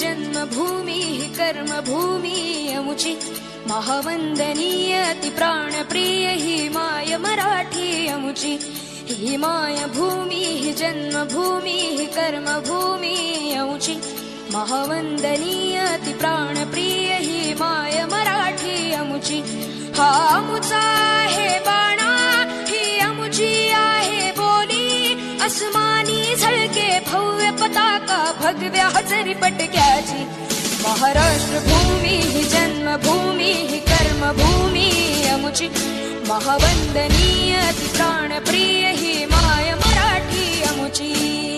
जन्मभूमी हि कर्मभूमी अमुची महावंदनीय ती प्राणप्रिय ही माय मराठी अमुची ही माय भूमी हि जन्मभूमी हि कर्मभूमी अमुची महावंदनीय ती प्राणप्रिय ही माय मराठी अमुची हा अमुचा आहे बाणा ही अमुची आहे बोली अस्मानी के भव्य पताका भगव्या हजरी पटक्याची. महाराष्ट्र भूमी ही जन्मभूमी ही कर्मभूमी अमुची. महावंदनीय ती प्राणप्रिय ही माय मराठी अमुची.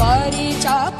বাড়ি চাপ